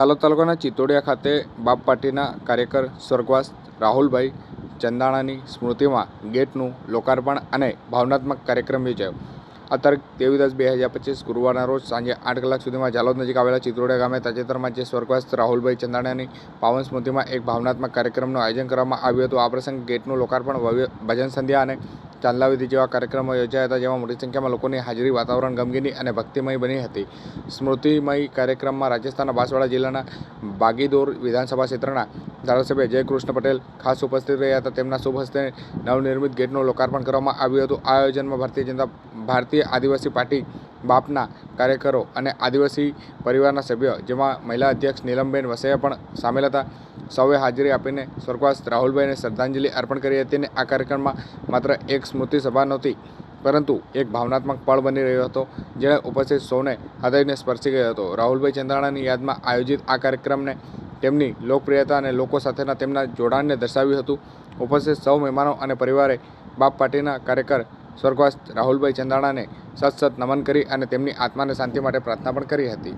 તાલોદ તાલુકાના ચિત્તોડિયા ખાતે બાપ પાર્ટીના કાર્યકર સ્વર્ગવાસ રાહુલભાઈ ચંદાણાની સ્મૃતિમાં ગેટનું લોકાર્પણ અને ભાવનાત્મક કાર્યક્રમ યોજાયો. આ તારીખ ત્રેવીસ દસ બે હજાર પચીસ ગુરુવારના રોજ સાંજે આઠ કલાક સુધીમાં જાલોદ નજીક આવેલા ચિત્રોડિયા ગામે તાજેતરમાં જે સ્વર્ગવાસ રાહુલભાઈ ચંદાણાની પાવન સ્મૃતિમાં એક ભાવનાત્મક કાર્યક્રમનું આયોજન કરવામાં આવ્યું હતું. આ પ્રસંગે ગેટનું લોકાર્પણ ભજન સંધ્યા અને ચાંદલાવિધિ જેવા કાર્યક્રમો યોજાયા હતા, જેમાં મોટી સંખ્યામાં લોકોની હાજરી, વાતાવરણ ગમગીની અને ભક્તિમય બની હતી. સ્મૃતિમય કાર્યક્રમમાં રાજસ્થાનના બાંસવાડા જિલ્લાના બાગીદોર વિધાનસભા ક્ષેત્રના ધારાસભ્ય જયકૃષ્ણ પટેલ ખાસ ઉપસ્થિત રહ્યા હતા. તેમના શુભ હસ્તે નવનિર્મિત ગેટનું લોકાર્પણ કરવામાં આવ્યું હતું. આ આયોજનમાં ભારતીય જનતા, ભારતીય આદિવાસી પાર્ટી બાપના કાર્યકરો અને આદિવાસી પરિવારના સભ્યો, જેમાં મહિલા અધ્યક્ષ નીલમબેન વસૈયા પણ સામેલ હતા. સૌએ હાજરી આપીને સ્વર્ગવાસ રાહુલભાઈને શ્રદ્ધાંજલિ અર્પણ કરી હતી અને આ કાર્યક્રમમાં માત્ર એક સ્મૃતિ સભા નહોતી, પરંતુ એક ભાવનાત્મક પળ બની રહ્યો હતો, જેણે ઉપસ્થિત સૌને હૃદયને સ્પર્શી ગયો હતો. રાહુલભાઈ ચંદ્રાણાની યાદમાં આયોજિત આ કાર્યક્રમને તેમની લોકપ્રિયતા અને લોકો સાથેના તેમના જોડાણને દર્શાવ્યું હતું. ઉપસ્થિત સૌ મહેમાનો અને પરિવારે બાપ પાર્ટીના કાર્યકર સ્વર્ગવાસ રાહુલભાઈ ચંદાણાને સત સત નમન કરી અને તેમની આત્માને શાંતિ માટે પ્રાર્થના પણ કરી હતી.